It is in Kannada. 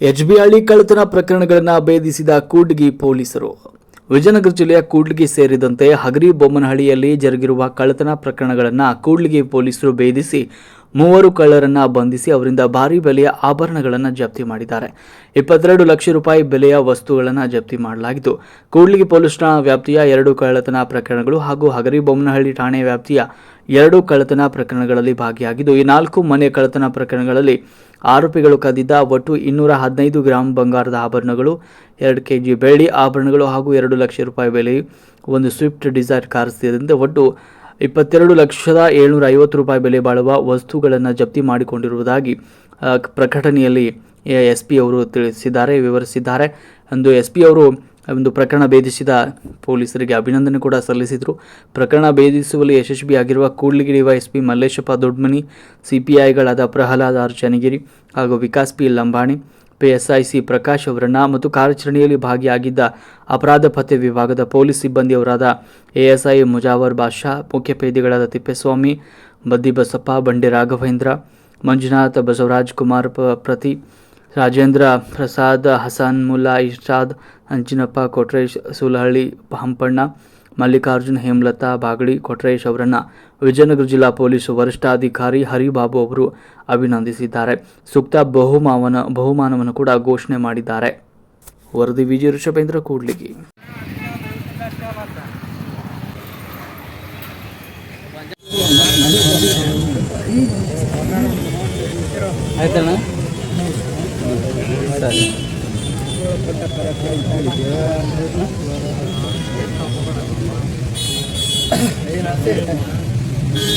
ಎಚ್ಬಿಹಳ್ಳಿ ಕಳ್ಳತನ ಪ್ರಕರಣಗಳನ್ನು ಭೇದಿಸಿದ ಕೂಡ್ಗಿ ಪೊಲೀಸರು. ವಿಜಯನಗರ ಜಿಲ್ಲೆಯ ಕೂಡ್ಲಿಗಿ ಸೇರಿದಂತೆ ಹಗರಿ ಬೊಮ್ಮನಹಳ್ಳಿಯಲ್ಲಿ ಜರುಗಿರುವ ಕಳ್ಳತನ ಪ್ರಕರಣಗಳನ್ನು ಕೂಡ್ಲಿಗಿ ಪೊಲೀಸರು ಭೇದಿಸಿ ಮೂವರು ಕಳ್ಳರನ್ನ ಬಂಧಿಸಿ ಅವರಿಂದ ಭಾರಿ ಬೆಲೆಯ ಆಭರಣಗಳನ್ನು ಜಪ್ತಿ ಮಾಡಿದ್ದಾರೆ. ಇಪ್ಪತ್ತೆರಡು ಲಕ್ಷ ರೂಪಾಯಿ ಬೆಲೆಯ ವಸ್ತುಗಳನ್ನು ಜಪ್ತಿ ಮಾಡಲಾಗಿದ್ದು ಕೂಡ್ಲಿಗಿ ಪೊಲೀಸ್ ಠಾಣಾ ವ್ಯಾಪ್ತಿಯ ಎರಡು ಕಳ್ಳತನ ಪ್ರಕರಣಗಳು ಹಾಗೂ ಹಗರಿ ಬೊಮ್ಮನಹಳ್ಳಿ ಠಾಣೆ ವ್ಯಾಪ್ತಿಯ ಎರಡು ಕಳ್ಳತನ ಪ್ರಕರಣಗಳಲ್ಲಿ ಭಾಗಿಯಾಗಿದ್ದು, ಈ ನಾಲ್ಕು ಮನೆ ಕಳ್ಳತನ ಪ್ರಕರಣಗಳಲ್ಲಿ ಆರೋಪಿಗಳು ಕದ್ದಿದ್ದ ಒಟ್ಟು ಇನ್ನೂರ ಹದಿನೈದು ಗ್ರಾಂ ಬಂಗಾರದ ಆಭರಣಗಳು, ಎರಡು ಕೆ ಜಿ ಬೆಳ್ಳಿ ಆಭರಣಗಳು ಹಾಗೂ ಎರಡು ಲಕ್ಷ ರೂಪಾಯಿ ಬೆಲೆ ಒಂದು ಸ್ವಿಫ್ಟ್ ಡಿಸೈರ್ ಕಾರ್ ಸೇರಿದಂತೆ ಒಟ್ಟು ಇಪ್ಪತ್ತೆರಡು ಲಕ್ಷದ ಏಳ್ನೂರ ಐವತ್ತು ರೂಪಾಯಿ ಬೆಲೆ ಬಾಳುವ ವಸ್ತುಗಳನ್ನು ಜಪ್ತಿ ಮಾಡಿಕೊಂಡಿರುವುದಾಗಿ ಪ್ರಕಟಣೆಯಲ್ಲಿ ಎಸ್ ಪಿ ಅವರು ತಿಳಿಸಿದ್ದಾರೆ, ವಿವರಿಸಿದ್ದಾರೆ. ಅಂದು ಎಸ್ ಪಿ ಅವರು ಒಂದು ಪ್ರಕರಣ ಭೇದಿಸಿದ ಪೊಲೀಸರಿಗೆ ಅಭಿನಂದನೆ ಕೂಡ ಸಲ್ಲಿಸಿದರು. ಪ್ರಕರಣ ಭೇದಿಸುವಲ್ಲಿ ಯಶಸ್ವಿಯಾಗಿರುವ ಕೂಡ್ಲಿಗಿರಿ ವೈಎಸ್ಪಿ ಮಲ್ಲೇಶಪ್ಪ ದೊಡ್ಮನಿ ಸಿಪಿಐಗಳಾದ ಪ್ರಹ್ಲಾದ್ ಆರ್ ಚನ್ನಗಿರಿ ಹಾಗೂ ವಿಕಾಸ್ ಪಿ ಲಂಬಾಣಿ ಪಿಎಸ್ಐಸಿ ಪ್ರಕಾಶ್ ಅವರನ್ನ ಮತ್ತು ಕಾರ್ಯಾಚರಣೆಯಲ್ಲಿ ಭಾಗಿಯಾಗಿದ್ದ ಅಪರಾಧ ಪತ್ತೆ ವಿಭಾಗದ ಪೊಲೀಸ್ ಸಿಬ್ಬಂದಿಯವರಾದ ಎಎಸ್ಐ ಮುಜಾವರ್ ಬಾಷಾ ಮುಖ್ಯಪೇದಿಗಳಾದ ತಿಪ್ಪೇಸ್ವಾಮಿ, ಬದ್ದಿ ಬಸಪ್ಪ, ಬಂಡೆ ರಾಘವೇಂದ್ರ, ಮಂಜುನಾಥ್ ಬಸವರಾಜ್ ಕುಮಾರ್ ಪ್ರತಿ, ರಾಜೇಂದ್ರ ಪ್ರಸಾದ್ ಹಸನ್ ಮುಲ್ಲಾ ಇರ್ಷಾದ್ ಅಂಜಿನಪ್ಪ ಕೊಟ್ರೇಶ್, ಸುಲಹಳ್ಳಿ, ಹಂಪಣ್ಣ ಮಲ್ಲಿಕಾರ್ಜುನ್, ಹೇಮಲತಾ, ಬಾಗಡಿ, ಕೊಟ್ರೇಶ್ ಅವರನ್ನು ವಿಜಯನಗರ ಜಿಲ್ಲಾ ಪೊಲೀಸ್ ವರಿಷ್ಠಾಧಿಕಾರಿ ಹರಿಬಾಬು ಅವರು ಅಭಿನಂದಿಸಿದ್ದಾರೆ. ಸೂಕ್ತ ಬಹುಮಾನ ಬಹುಮಾನವನ್ನು ಕೂಡ ಘೋಷಣೆ ಮಾಡಿದ್ದಾರೆ. ವರದಿ ವಿಜಯ ಋಷಭೇಂದ್ರ ಕೂಡ್ಲಿಗಿ. ಆಯ್ತಣ್ಣ? ಸರಿ. Ayun natin.